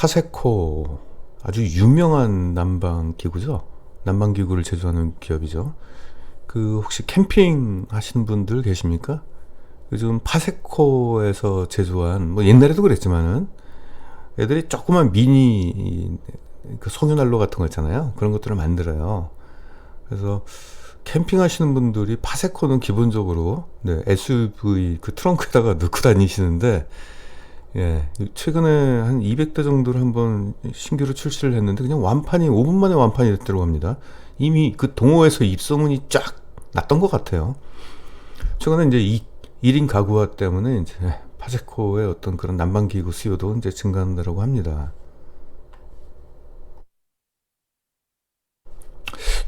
파세코 아주 유명한 난방 기구죠. 난방 기구를 제조하는 기업이죠. 그 혹시 캠핑 하시는 분들 계십니까? 요즘 파세코에서 제조한 뭐 옛날에도 그랬지만은 애들이 조그만 미니 그 송유난로 같은 거 있잖아요. 그런 것들을 만들어요. 그래서 캠핑 하시는 분들이 파세코는 기본적으로 네, SUV 그 트렁크에다가 넣고 다니시는데 예, 최근에 한 200대 정도를 한번 신규로 출시를 했는데 그냥 완판이 5분 만에 완판이 됐다고 합니다. 이미 그 동호회에서 입소문이 쫙 났던 것 같아요. 최근에 이제 이 1인 가구화 때문에 이제 파세코의 어떤 그런 난방기구 수요도 이제 증가한다고 합니다.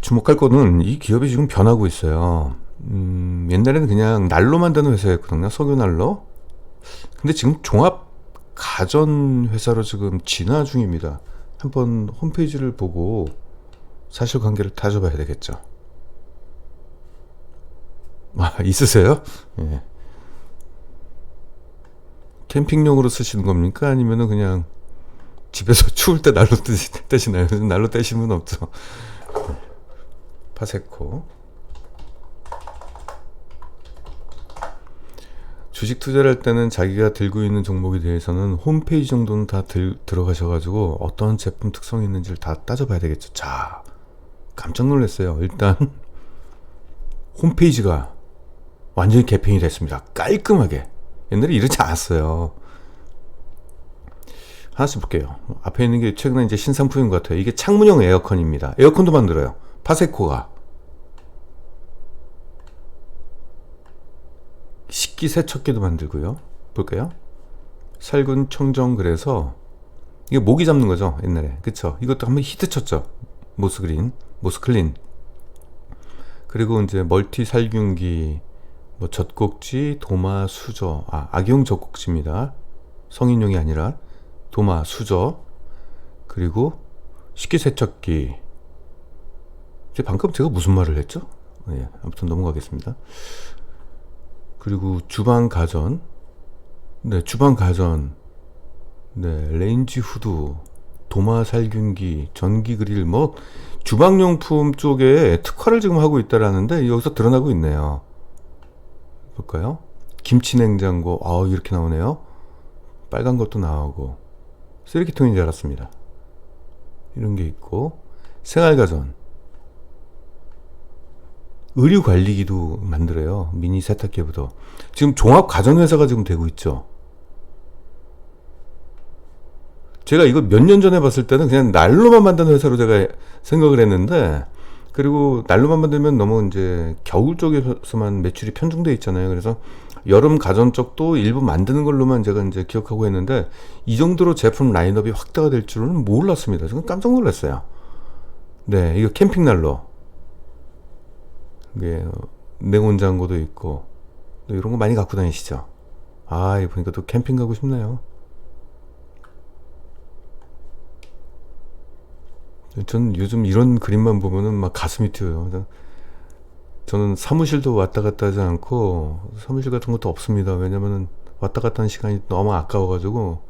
주목할 거는 이 기업이 지금 변하고 있어요. 음, 옛날에는 그냥 난로 만드는 회사였거든요. 석유 난로. 근데 지금 종합 가전 회사로 지금 진화 중입니다. 한번 홈페이지를 보고 사실관계를 따져봐야 되겠죠. 아, 있으세요? 예. 캠핑용으로 쓰시는 겁니까? 아니면은 그냥 집에서 추울 때 난로 떼시나요? 난로 떼시는 분 없죠. 파세코. 주식 투자를 할 때는 자기가 들고 있는 종목에 대해서는 홈페이지 정도는 다 들, 들어가셔가지고 어떤 제품 특성이 있는지를 다 따져봐야 되겠죠. 자, 깜짝 놀랐어요. 일단 홈페이지가 완전히 개편이 됐습니다. 깔끔하게. 옛날에 이러지 않았어요. 하나씩 볼게요. 앞에 있는 게 최근에 이제 신상품인 것 같아요. 이게 창문형 에어컨입니다. 에어컨도 만들어요. 파세코가. 식기 세척기도 만들고요. 볼까요? 살균 청정 그래서 이게 모기 잡는 거죠 옛날에 그쵸 이것도 한번 히트 쳤죠 모스그린 모스클린 그리고 이제 멀티 살균기 뭐 젖꼭지 도마 수저 아 악용 젖꼭지입니다 성인용이 아니라 도마 수저 그리고 식기세척기 방금 제가 무슨 말을 했죠? 예, 아무튼 넘어가겠습니다. 그리고 주방 가전, 네, 주방 가전, 네, 레인지 후드, 도마 살균기, 전기 그릴, 뭐, 주방 용품 쪽에 특화를 지금 하고 있다라는데, 여기서 드러나고 있네요. 볼까요? 김치 냉장고, 아 이렇게 나오네요. 빨간 것도 나오고, 쓰레기통인 줄 알았습니다. 이런 게 있고, 생활 가전, 의류 관리기도 만들어요. 미니 세탁기부터. 지금 종합 가전회사가 지금 되고 있죠. 제가 이거 몇 년 전에 봤을 때는 그냥 난로만 만드는 회사로 제가 생각을 했는데, 그리고 난로만 만들면 너무 이제 겨울 쪽에서만 매출이 편중돼 있잖아요. 그래서 여름 가전 쪽도 일부 만드는 걸로만 제가 이제 기억하고 했는데, 이 정도로 제품 라인업이 확대가 될 줄은 몰랐습니다. 지금 깜짝 놀랐어요. 네, 이거 캠핑 난로. 이게 냉온장고도 있고 또 이런 거 많이 갖고 다니시죠? 아, 이거 보니까 또 캠핑 가고 싶네요. 전 요즘 이런 그림만 보면은 막 가슴이 뛰어요. 저는 사무실도 왔다 갔다 하지 않고 사무실 같은 것도 없습니다. 왜냐면은 왔다 갔다 하는 시간이 너무 아까워가지고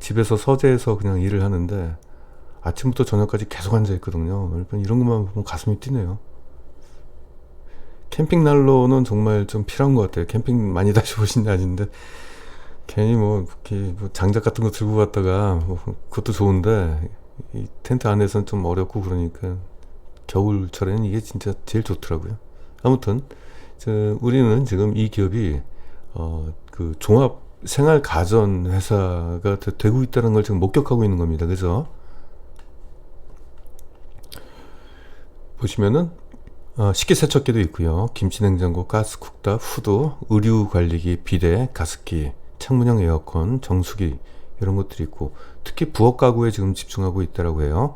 집에서 서재에서 그냥 일을 하는데 아침부터 저녁까지 계속 앉아 있거든요. 이런 것만 보면 가슴이 뛰네요. 캠핑 난로는 정말 좀 필요한 것 같아요. 캠핑 많이 다녀보신 게 아닌데 괜히 뭐 이렇게 뭐 장작 같은 거 들고 갔다가 뭐 그것도 좋은데 이 텐트 안에서는 좀 어렵고 그러니까 겨울철에는 이게 진짜 제일 좋더라고요. 아무튼 저 우리는 지금 이 기업이 어 그 종합 생활 가전 회사가 되고 있다는 걸 지금 목격하고 있는 겁니다. 그래서 보시면은 어, 식기세척기도 있고요. 김치냉장고, 가스쿡탑, 후드, 의류관리기, 비데, 가습기, 창문형 에어컨, 정수기 이런 것들이 있고 특히 부엌 가구에 지금 집중하고 있다라고 해요.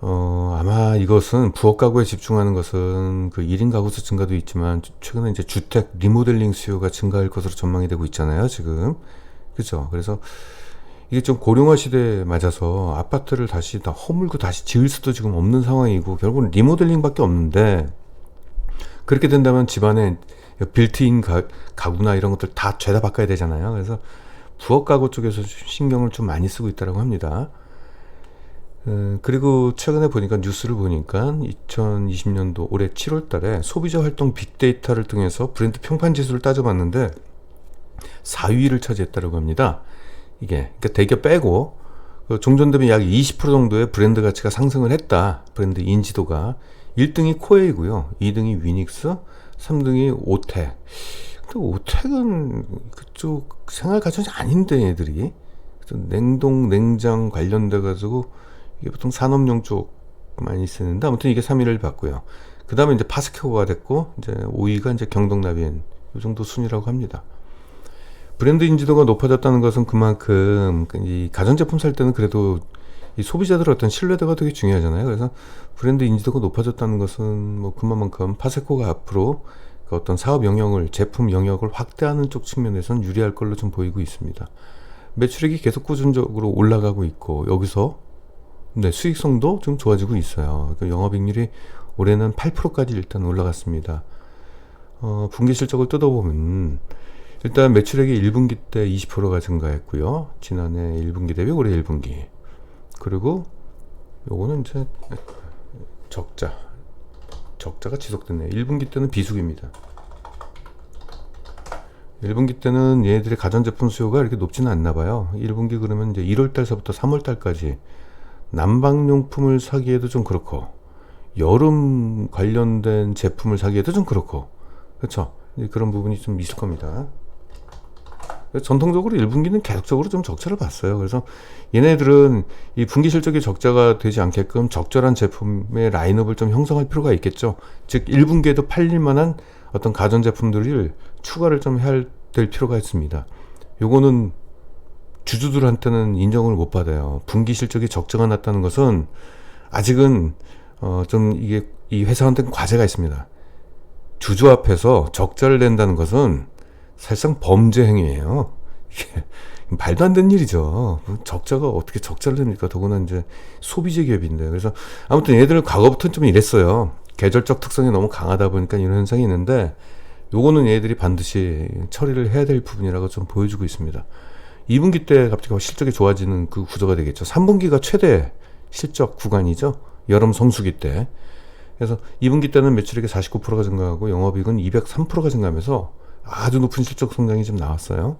어, 아마 이것은 부엌 가구에 집중하는 것은 그 1인 가구 수 증가도 있지만 최근에 이제 주택 리모델링 수요가 증가할 것으로 전망이 되고 있잖아요, 지금. 그죠? 그래서 이게 좀 고령화 시대에 맞아서 아파트를 다시 다 허물고 다시 지을 수도 지금 없는 상황이고 결국은 리모델링밖에 없는데 그렇게 된다면 집안에 빌트인 가, 가구나 이런 것들 다 죄다 바꿔야 되잖아요. 그래서 부엌 가구 쪽에서 신경을 좀 많이 쓰고 있다고 합니다. 음, 그리고 최근에 보니까 뉴스를 보니까 2020년도 올해 7월 달에 소비자 활동 빅데이터를 통해서 브랜드 평판 지수를 따져봤는데 4위를 차지했다고 합니다. 이게 그러니까 대기업 빼고 그 종전 대비 약 20% 정도의 브랜드 가치가 상승을 했다. 브랜드 인지도가 1등이 코웨이고요. 2등이 위닉스, 3등이 오텍. 근데 오텍은 그쪽 생활 가전이 아닌데 애들이 냉동 냉장 관련돼 가지고 이게 보통 산업용 쪽 많이 쓰는데 아무튼 이게 3위를 받고요. 그 다음에 이제 파스케오가 됐고 이제 5위가 이제 경동나비엔 이 정도 순위라고 합니다. 브랜드 인지도가 높아졌다는 것은 그만큼 이 가전제품 살 때는 그래도 이 소비자들 어떤 신뢰도가 되게 중요하잖아요. 그래서 브랜드 인지도가 높아졌다는 것은 뭐 그만큼 파세코가 앞으로 그 어떤 사업 영역을 제품 영역을 확대하는 쪽 측면에선 유리할 걸로 좀 보이고 있습니다. 매출액이 계속 꾸준적으로 올라가고 있고 여기서 네, 수익성도 좀 좋아지고 있어요. 그 영업이익률이 올해는 8%까지 일단 올라갔습니다. 어, 분기 실적을 뜯어보면 일단 매출액이 1분기 때 20%가 증가했고요. 지난해 1분기 대비 올해 1분기. 그리고 요거는 이제 적자. 적자가 지속됐네요. 1분기 때는 비수기입니다. 1분기 때는 얘네들의 가전제품 수요가 이렇게 높지는 않나 봐요. 1분기 그러면 이제 1월 달서부터 3월 달까지 난방용품을 사기에도 좀 그렇고 여름 관련된 제품을 사기에도 좀 그렇고 그렇죠 그런 부분이 좀 있을 겁니다 전통적으로 1분기는 계속적으로 좀 적자를 봤어요 그래서 얘네들은 이 분기 실적이 적자가 되지 않게끔 적절한 제품의 라인업을 좀 형성할 필요가 있겠죠 즉 1분기에도 팔릴 만한 어떤 가전 제품들을 추가를 좀 해야 될 필요가 있습니다 요거는 주주들한테는 인정을 못 받아요. 분기 실적이 적자가 났다는 것은 아직은 어 좀 이게 이 회사한테는 과제가 있습니다. 주주 앞에서 적자를 낸다는 것은 사실상 범죄 행위예요. 말도 안 되는 일이죠. 적자가 어떻게 적자를 냅니까? 더구나 이제 소비재 기업인데. 그래서 아무튼 얘들은 과거부터는 좀 이랬어요. 계절적 특성이 너무 강하다 보니까 이런 현상이 있는데 요거는 얘들이 반드시 처리를 해야 될 부분이라고 좀 보여주고 있습니다. 2분기 때 갑자기 실적이 좋아지는 그 구조가 되겠죠. 3분기가 최대 실적 구간이죠. 여름 성수기 때. 그래서 2분기 때는 매출액이 49%가 증가하고 영업이익은 203%가 증가하면서 아주 높은 실적 성장이 좀 나왔어요.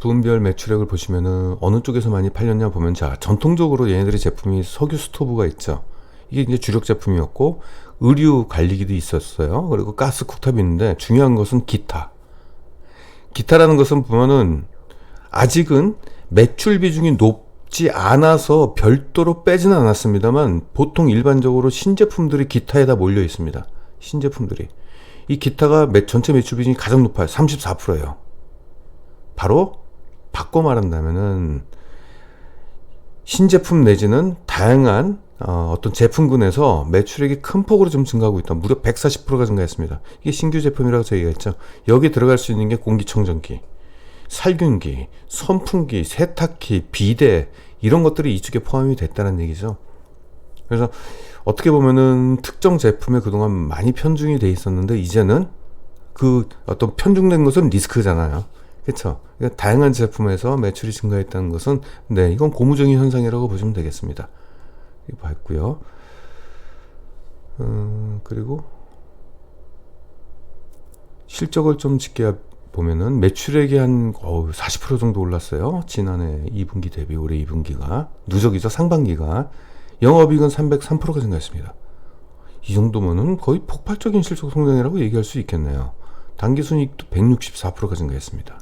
부분별 매출액을 보시면은 어느 쪽에서 많이 팔렸냐 보면 자 전통적으로 얘네들의 제품이 석유 스토브가 있죠. 이게 이제 주력 제품이었고 의류 관리기도 있었어요. 그리고 가스 쿡탑이 있는데 중요한 것은 기타. 기타라는 것은 보면은 아직은 매출 비중이 높지 않아서 별도로 빼지는 않았습니다만 보통 일반적으로 신제품들이 기타에다 몰려 있습니다. 신제품들이. 이 기타가 매, 전체 매출 비중이 가장 높아요. 34%예요. 바로 바꿔 말한다면은 신제품 내지는 다양한 어, 어떤 제품군에서 매출액이 큰 폭으로 좀 증가하고 있다. 무려 140%가 증가했습니다. 이게 신규 제품이라고 저희가 했죠. 여기 들어갈 수 있는 게 공기청정기, 살균기, 선풍기, 세탁기, 비데 이런 것들이 이쪽에 포함이 됐다는 얘기죠. 그래서 어떻게 보면은 특정 제품에 그동안 많이 편중이 돼 있었는데 이제는 그 어떤 편중된 것은 리스크잖아요. 그렇죠. 그러니까 다양한 제품에서 매출이 증가했다는 것은 네 이건 고무적인 현상이라고 보시면 되겠습니다. 봤고요. 음, 그리고 실적을 좀 짚게 보면은 매출액이 한 어, 40% 정도 올랐어요. 지난해 2분기 대비 올해 2분기가 누적이죠. 상반기가 영업이익은 303%가 증가했습니다. 이 정도면은 거의 폭발적인 실적 성장이라고 얘기할 수 있겠네요. 단기 순이익도 164%가 증가했습니다.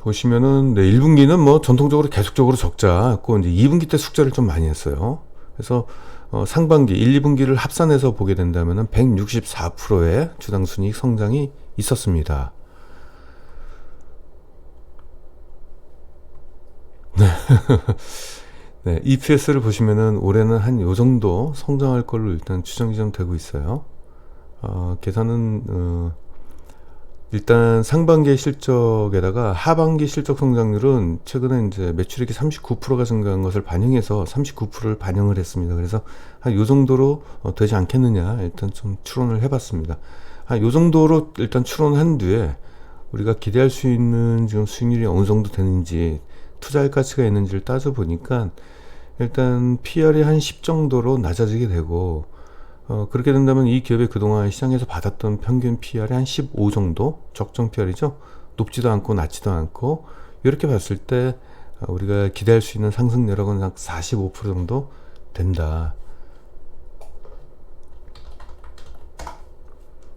보시면은 네, 1분기는 뭐 전통적으로 계속적으로 적자고 이제 2분기 때 숙제를 좀 많이 했어요. 그래서 어, 상반기 1, 2분기를 합산해서 보게 된다면은 164%의 주당 순이익 성장이 있었습니다. 네. 네, EPS를 보시면은 올해는 한 요 정도 성장할 걸로 일단 추정이 좀 되고 있어요. 어, 계산은 어, 일단 상반기 실적에다가 하반기 실적 성장률은 최근에 이제 매출액이 39%가 증가한 것을 반영해서 39%를 반영을 했습니다. 그래서 한 요 정도로 어, 되지 않겠느냐 일단 좀 추론을 해봤습니다. 한 요 정도로 일단 추론한 뒤에 우리가 기대할 수 있는 지금 수익률이 어느 정도 되는지 투자할 가치가 있는지를 따져 보니까 일단 PR이 한 10 정도로 낮아지게 되고 어, 그렇게 된다면 이 기업이 그동안 시장에서 받았던 평균 PR이 한 15 정도 적정 PR이죠. 높지도 않고 낮지도 않고 이렇게 봤을 때 어, 우리가 기대할 수 있는 상승률은 한45% 정도 된다.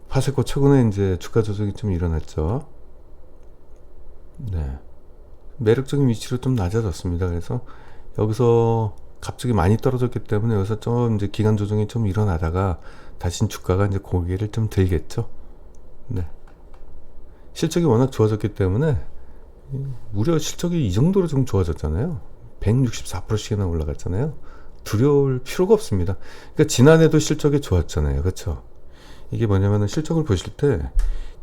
파세코 최근에 이제 주가 조정이 좀 일어났죠. 네. 매력적인 위치로 좀 낮아졌습니다. 그래서 여기서 갑자기 많이 떨어졌기 때문에 여기서 좀 이제 기간 조정이 좀 일어나다가 다시 주가가 이제 고개를 좀 들겠죠. 네. 실적이 워낙 좋아졌기 때문에 무려 실적이 이 정도로 좀 좋아졌잖아요. 164%씩이나 올라갔잖아요. 두려울 필요가 없습니다. 그러니까 지난해도 실적이 좋았잖아요. 그렇죠? 이게 뭐냐면은 실적을 보실 때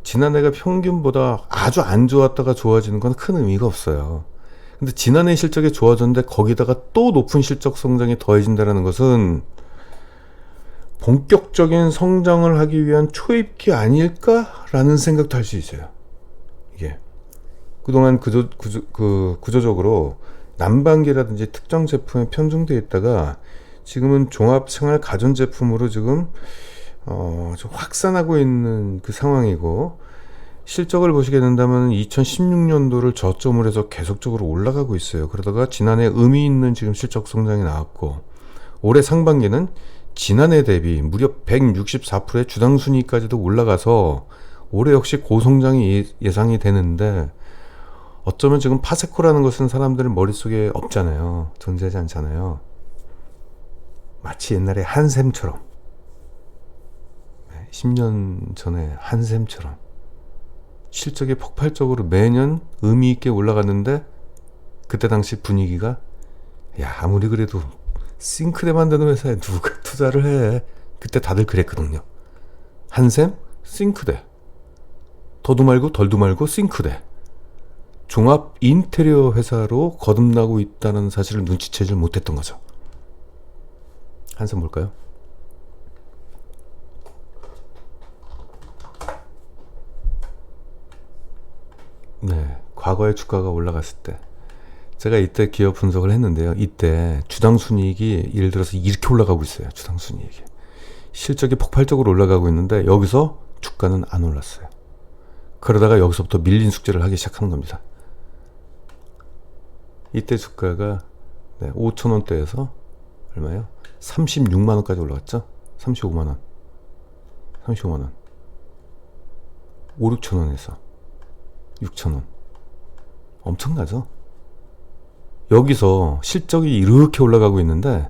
지난해가 평균보다 아주 안 좋았다가 좋아지는 건 큰 의미가 없어요. 근데 지난해 실적이 좋아졌는데 거기다가 또 높은 실적 성장이 더해진다는 것은 본격적인 성장을 하기 위한 초입기 아닐까라는 생각도 할 수 있어요. 이게 그동안 구조, 구조, 그 구조적으로 난방기라든지 특정 제품에 편중되어 있다가 지금은 종합 생활 가전 제품으로 지금 어, 좀 확산하고 있는 그 상황이고 실적을 보시게 된다면 2016년도를 저점으로 해서 계속적으로 올라가고 있어요. 그러다가 지난해 의미 있는 지금 실적 성장이 나왔고 올해 상반기는 지난해 대비 무려 164%의 주당 순위까지도 올라가서 올해 역시 고성장이 예, 예상이 되는데 어쩌면 지금 파세코라는 것은 사람들 머릿속에 없잖아요. 존재하지 않잖아요. 마치 옛날에 한샘처럼 10년 전에 한샘처럼 실적이 폭발적으로 매년 의미 있게 올라갔는데 그때 당시 분위기가 야 아무리 그래도 싱크대 만드는 회사에 누가 투자를 해? 그때 다들 그랬거든요. 한샘 싱크대. 더도 말고 덜도 말고 싱크대. 종합 인테리어 회사로 거듭나고 있다는 사실을 눈치채질 못했던 거죠. 한샘 볼까요? 네, 과거에 주가가 올라갔을 때 제가 이때 기업 분석을 했는데요. 이때 주당 순이익이 예를 들어서 이렇게 올라가고 있어요. 주당 순이익이 실적이 폭발적으로 올라가고 있는데 여기서 주가는 안 올랐어요. 그러다가 여기서부터 밀린 숙제를 하기 시작하는 겁니다. 이때 주가가 네, 5천 원대에서 얼마요? 36만 원까지 올라갔죠? 35만 원, 35만 원, 5, 6천 원에서 6천원. 엄청나죠? 여기서 실적이 이렇게 올라가고 있는데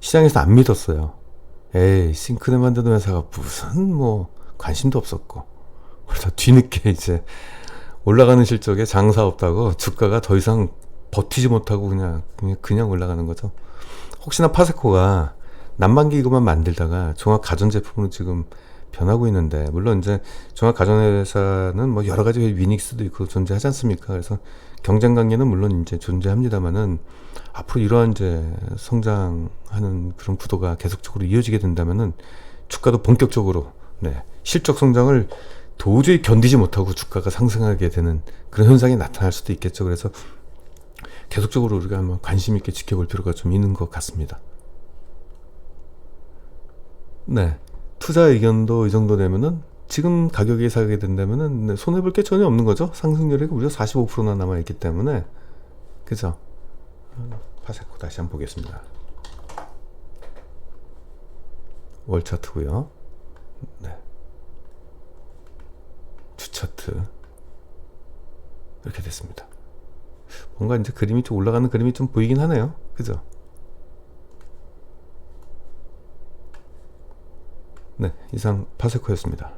시장에서 안 믿었어요. 에이, 싱크대 만드는 회사가 무슨 뭐 관심도 없었고. 그래서 뒤늦게 이제 올라가는 실적에 장사 없다고 주가가 더 이상 버티지 못하고 그냥, 그냥, 그냥 올라가는 거죠. 혹시나 파세코가 난방기 이것만 만들다가 종합 가전제품으로 지금 변하고 있는데 물론 이제 종합 가전회사는 뭐 여러 가지 위닉스도 있고 존재하지 않습니까? 그래서 경쟁 관계는 물론 이제 존재합니다만은 앞으로 이러한 이제 성장하는 그런 구도가 계속적으로 이어지게 된다면은 주가도 본격적으로 네 실적 성장을 도저히 견디지 못하고 주가가 상승하게 되는 그런 현상이 나타날 수도 있겠죠. 그래서 계속적으로 우리가 한번 관심 있게 지켜볼 필요가 좀 있는 것 같습니다. 네. 투자 의견도 이 정도 되면은 지금 가격에 사게 된다면은 네, 손해 볼 게 전혀 없는 거죠. 상승률이 무려 45%나 남아 있기 때문에 그죠? 파세코 다시 한번 보겠습니다. 월 차트고요. 네. 주 차트 이렇게 됐습니다. 뭔가 이제 그림이 좀 올라가는 그림이 좀 보이긴 하네요. 그죠? 네, 이상 파세코였습니다.